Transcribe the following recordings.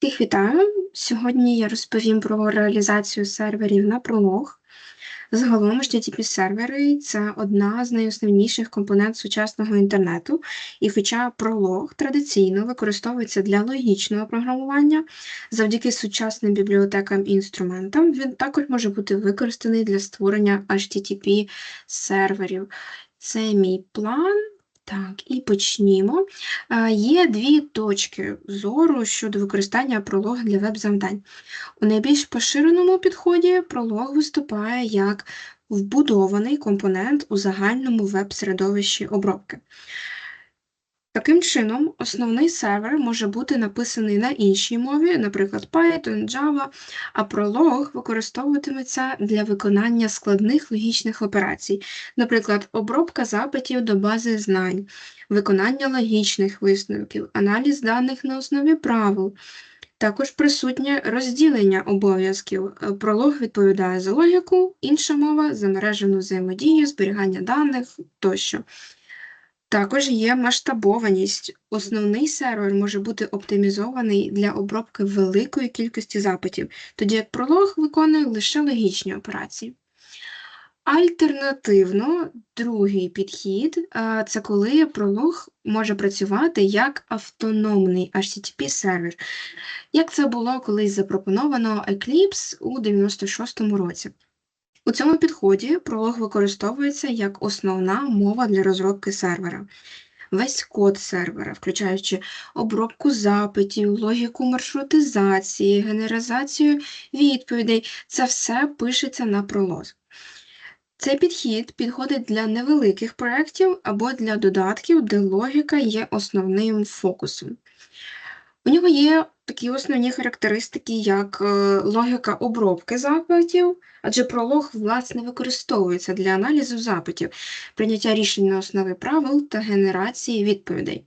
Всіх вітаю! Сьогодні я розповім про реалізацію серверів на пролог. Загалом http сервери це одна з найосновніших компонент сучасного інтернету, і хоча пролог традиційно використовується для логічного програмування, завдяки сучасним бібліотекам і інструментам, він також може бути використаний для створення http серверів. Це мій план. Так, і почнімо. Е, Є дві точки зору щодо використання пролога для веб-завдань. У найбільш поширеному підході пролог виступає як вбудований компонент у загальному веб-середовищі обробки. Таким чином, основний сервер може бути написаний на іншій мові, наприклад, Python, Java, а пролог використовуватиметься для виконання складних логічних операцій, наприклад, обробка запитів до бази знань, виконання логічних висновків, аналіз даних на основі правил. Також присутнє розділення обов'язків. Пролог відповідає за логіку, інша мова за мережену взаємодію, зберігання даних тощо. Також є масштабованість. Основний сервер може бути оптимізований для обробки великої кількості запитів, тоді як пролог виконує лише логічні операції. Альтернативно, другий підхід це коли пролог може працювати як автономний http сервер, як це було колись запропоновано Eclipse у 96-му році. У цьому підході пролог використовується як основна мова для розробки сервера. Весь код сервера, включаючи обробку запитів, логіку маршрутизації, генералізацію відповідей, це все пишеться на пролозі. Цей підхід підходить для невеликих проєктів або для додатків, де логіка є основним фокусом. У нього є такі основні характеристики, як е, логіка обробки запитів, адже пролог, власне, використовується для аналізу запитів, прийняття рішень на основі правил та генерації відповідей.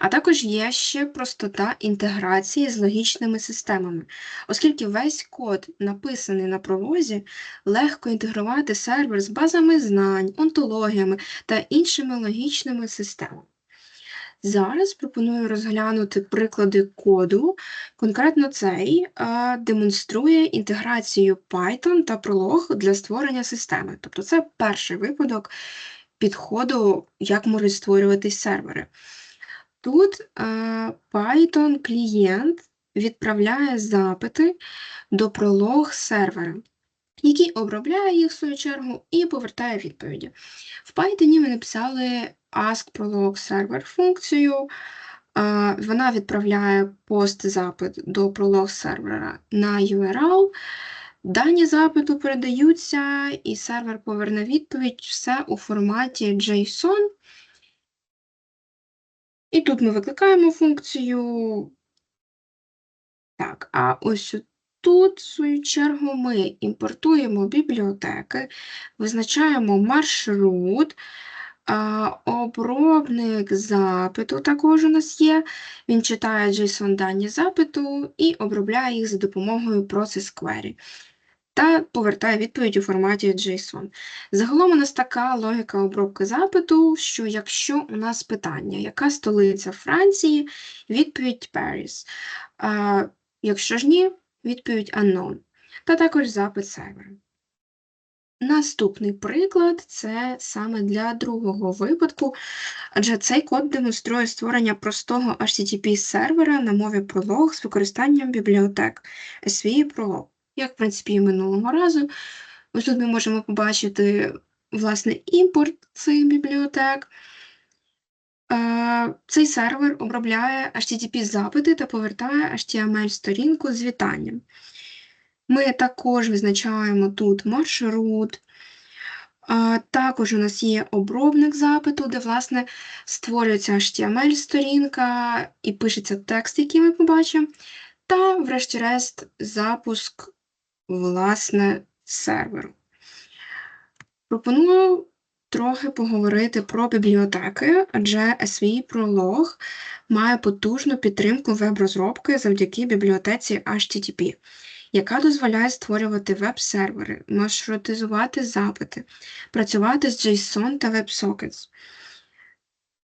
А також є ще простота інтеграції з логічними системами, оскільки весь код, написаний на пролозі, легко інтегрувати сервер з базами знань, онтологіями та іншими логічними системами. Зараз пропоную розглянути приклади коду. Конкретно цей а, демонструє інтеграцію Python та Prolog для створення системи. Тобто це перший випадок підходу, як можуть створюватись сервери. Тут а, Python клієнт відправляє запити до Prolog сервера, який обробляє їх в свою чергу і повертає відповіді. В Python ми написали ask-prolog сервер функцію. Вона відправляє пост-запит до пролог сервера на URL. Дані запиту передаються, і сервер поверне відповідь все у форматі JSON. І тут ми викликаємо функцію. Так, а ось тут, в свою чергу, ми імпортуємо бібліотеки, визначаємо маршрут. Обробник запиту також у нас є. Він читає JSON дані запиту і обробляє їх за допомогою Process Query та повертає відповідь у форматі JSON. Загалом у нас така логіка обробки запиту, що якщо у нас питання, яка столиця Франції, відповідь Paris. Якщо ж ні, відповідь unknown. Та також запит сервера. Наступний приклад це саме для другого випадку, адже цей код демонструє створення простого http сервера на мові Prolog з використанням бібліотек SVI Prolog. Як, в принципі, і минулого разу. Ось тут ми можемо побачити власне імпорт цих бібліотек. Цей сервер обробляє http запити та повертає HTML-сторінку з вітанням. Ми також визначаємо тут маршрут. Також у нас є обробник запиту, де, власне, створюється HTML-сторінка і пишеться текст, який ми побачимо. Та, врешті-решт, запуск, власне, серверу. Пропоную трохи поговорити про бібліотеки, адже SVI Prolog має потужну підтримку веб-розробки завдяки бібліотеці HTTP яка дозволяє створювати веб-сервери, маршрутизувати запити, працювати з JSON та WebSockets.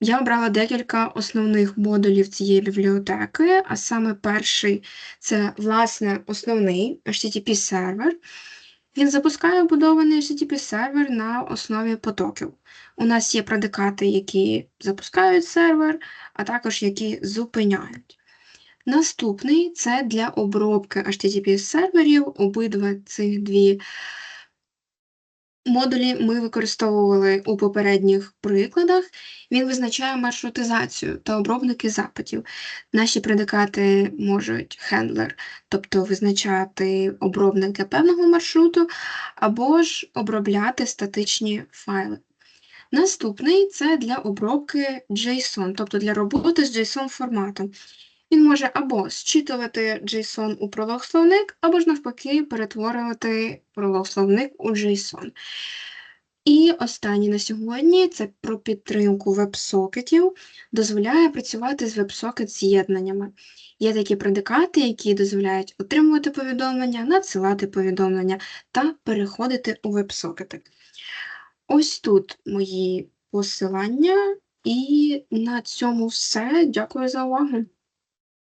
Я обрала декілька основних модулів цієї бібліотеки, а саме перший це, власне, основний HTTP сервер. Він запускає вбудований HTTP сервер на основі потоків. У нас є предикати, які запускають сервер, а також які зупиняють. Наступний це для обробки HTTP серверів. Обидва цих дві модулі ми використовували у попередніх прикладах. Він визначає маршрутизацію та обробники запитів. Наші предикати можуть хендлер, тобто визначати обробники певного маршруту, або ж обробляти статичні файли. Наступний це для обробки JSON, тобто для роботи з JSON форматом. Він може або зчитувати JSON у пролог-словник, або ж навпаки перетворювати пролог-словник у JSON. І останній на сьогодні це про підтримку веб-сокетів, дозволяє працювати з веб-сокет з'єднаннями. Є такі предикати, які дозволяють отримувати повідомлення, надсилати повідомлення та переходити у веб-сокети. Ось тут мої посилання, і на цьому все. Дякую за увагу.